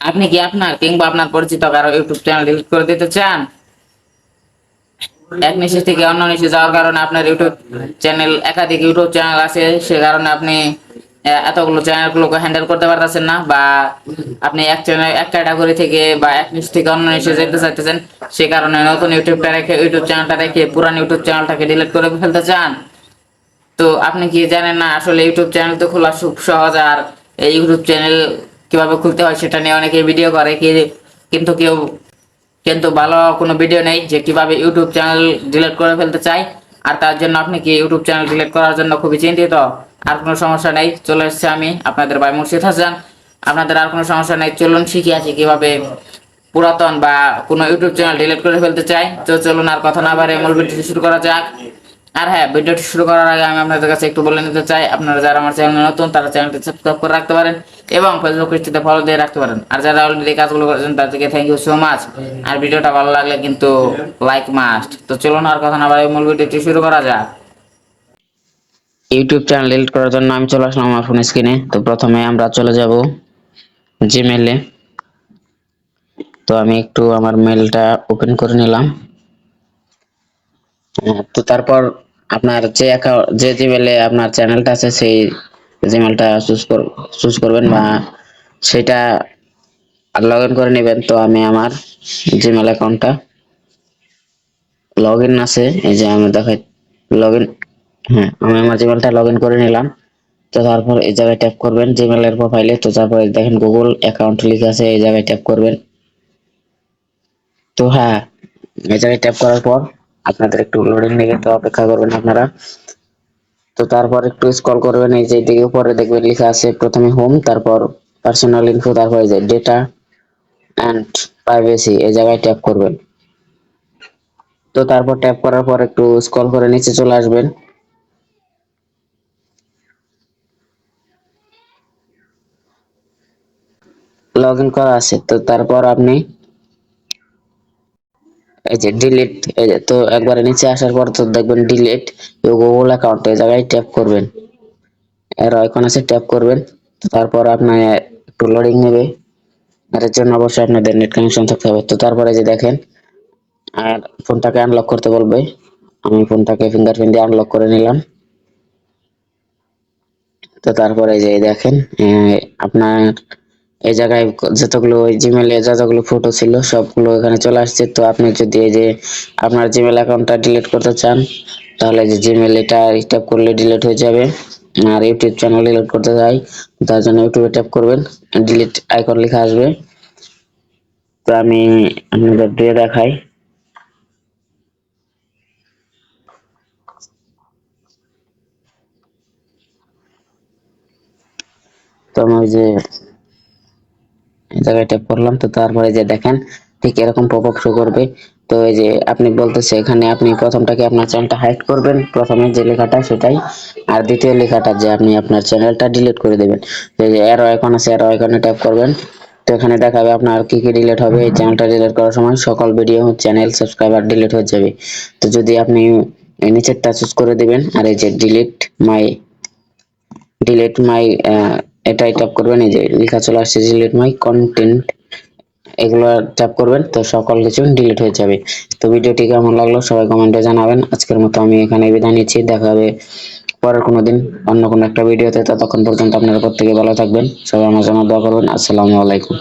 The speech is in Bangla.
আপনি কি আপনার কিংবা আপনার পরিচিত কারও ইউটিউব চ্যানেল ডিলিট করে দিতে চান? এক নিশে থেকে অন্য নিশে যাওয়ার কারণে আপনার ইউটিউব চ্যানেল একাধিক ইউটিউব চ্যানেল আছে, সে কারণে আপনি এতগুলো চ্যানেলগুলোকে হ্যান্ডেল করতে পারতেছেন না বা আপনি এক চ্যানেল এক ক্যাটাগরি থেকে বা এক নিশ থেকে অন্য নিশে যেতে চাইতেছেন, সে কারণে নতুন ইউটিউবটা রেখে, ইউটিউব চ্যানেলটা রেখে পুরান ইউটিউব চ্যানেলটাকে ডিলিট করে ফেলতে চান। তো আপনি কি জানেন না, আসলে ইউটিউব চ্যানেল তো খোলা খুব সহজ আর এই ইউটিউব চ্যানেল কীভাবে খুলতে হয় সেটা নিয়ে অনেকে ভিডিও করে কি কিন্তু কেউ কিন্তু ভালো কোনো ভিডিও নেই যে কীভাবে ইউটিউব চ্যানেল ডিলিট করে ফেলতে চাই আর তার জন্য আপনি কি ইউটিউব চ্যানেল ডিলিট করার জন্য খুবই চিন্তিত? আর কোনো সমস্যা নেই, চলে এসেছে আমি আপনাদের ভাই মুর্শিদ হাসান। আপনাদের আর কোনো সমস্যা নেই, চলুন শিখে আছি কীভাবে পুরাতন বা কোনো ইউটিউব চ্যানেল ডিলিট করে ফেলতে চাই তো চলুন আর কথা না বাড়ে মূল ভিডিওটি শুরু করা যাক। আর হ্যাঁ ভিডিওটি শুরু করার আগে আমি আপনাদের কাছে একটু বলে নিতে চাই আপনারা যারা আমার চ্যানেল নতুন তারা চ্যানেলটি সাবস্ক্রাইব করে রাখতে পারেন এবং ফেসবুক পেজটিতে ফলো দিয়ে রাখতে পারেন। আর যারা অলরেডি কাজগুলো করেছেন তাদেরকে থ্যাংক ইউ সো মাচ আর ভিডিওটা ভালো লাগলে কিন্তু লাইক মাস্ট তো চলুন আর কথা না বাড়ে মূল ভিডিওটি শুরু করা যাক। ইউটিউব চ্যানেল ডিলিট করার জন্য আমি চলে আসলাম আমার ফোন স্ক্রিনে তো প্রথমে আমরা চলে যাব জিমেলে তো আমি একটু আমার মেলটা ওপেন করে নিলাম। হ্যাঁ, তো তারপর আপনার যে অ্যাকাউন্ট যে জিমেলে আপনার চ্যানেলটা আছে, সেই জিমেলটা চুজ কর চুজ করবেন বা সেটা লগ ইন করে নেবেন। তো আমি আমার জিমেল অ্যাকাউন্টটা লগ ইন আছে। এই যে আমি দেখাই লগ ইন হ্যাঁ আমি আমার জিমেলটা লগ ইন করে নিলাম। তো তারপর এই জায়গায় ট্যাপ করবেন জিমেলের প্রোফাইলে তো তারপর দেখেন গুগল অ্যাকাউন্ট লিখে আছে, এই জায়গায় ট্যাপ করবেন। তো হ্যাঁ এই জায়গায় ট্যাপ করার পর আপনাদের একটু লোডিং নেবে তো অপেক্ষা করবেন আপনারা। তো তারপর একটু স্ক্রল করবেন, এই যে দিকে উপরে দেখবেন লেখা আছে প্রথমে হোম তারপর পার্সোনাল ইনফো তারপর এই যে ডেটা অ্যান্ড প্রাইভেসি এই জায়গায় ট্যাপ করবেন। তো তারপর ট্যাপ করার পর একটু স্ক্রল করে নিচে চলে আসবেন। লগ ইন করা আছে, তো তারপর আপনি এই যে ডিলিট এই যে তো একবারে নিচে আসার পর তো দেখবেন ডিলিট গুগল অ্যাকাউন্ট এই জায়গায় ট্যাপ করবেন। এর আইকন আছে ট্যাপ করবেন। তারপর আপনার একটু লোডিং নেবে। আর এর জন্য অবশ্যই আপনাদের নেট কানেকশন থাকতে হবে। তো তারপরে যে দেখেন, আর ফোনটাকে আনলক করতে বলবে। আমি ফোনটাকে ফিঙ্গারপ্রিন্ট দিয়ে আনলক করে নিলাম। তো তারপরে যে দেখেন আপনার এই জায়গায় যতগুলো ওই জিমেলে যতগুলো ফটো ছিল, সবগুলো এখানে চলে আসছে। তো আপনি যদি এই যে আপনার জিমেল অ্যাকাউন্টটা ডিলিট করতে চান, তাহলে যে জিমেল এটা ট্যাপ করলে ডিলিট হয়ে যাবে। আর ইউটিউব চ্যানেল ডিলিট করতে চাই তার জন্য ইউটিউবে ট্যাপ করবেন। ডিলিট আইকন লেখা আসবে। তো আমি আপনাদের দিয়ে দেখাই। তো আমি যে জায়গায় ট্যাপ করলাম, তো তারপরে যে দেখেন ঠিক এরকম পপ শো করবে। তো এই যে আপনি বলতেছে এখানে আপনি প্রথমটাকে আপনার চ্যানেলটা হাইড করবেন, প্রথমে যে লেখাটা সেটাই। আর দ্বিতীয় লেখাটা যে আপনি আপনার চ্যানেলটা ডিলিট করে দেবেন। তো এই যে এরো আইকন আছে এরো আইকনে ট্যাপ করবেন। তো এখানে দেখাবে আপনার কি কি ডিলিট হবে, এই চ্যানেলটা ডিলিট করার সময় সকল ভিডিও চ্যানেল সাবস্ক্রাইবার ডিলিট হয়ে যাবে। তো যদি আপনি নিচেরটা চুজ করে দিবেন, আর এই যে ডিলিট মাই ডিলিট মাই এটাই ট্যাপ করবেন, এই যে লেখা চলে আসছে ডিলিট মাই কন্টেন্ট এগুলো ট্যাপ করবেন, তো সকল কিছু ডিলিট হয়ে যাবে। তো ভিডিওটি কেমন লাগল সবাই কমেন্টে জানাবেন। আজকের মতো আমি এখানে বিদায় নিচ্ছি, দেখা হবে পরের কোনো দিন অন্য কোনো একটা ভিডিওতে, ততক্ষণ পর্যন্ত আপনারা প্রত্যেকে ভালো থাকবেন, সবাই আমার জন্য দোয়া করবেন, আসসালামু আলাইকুম।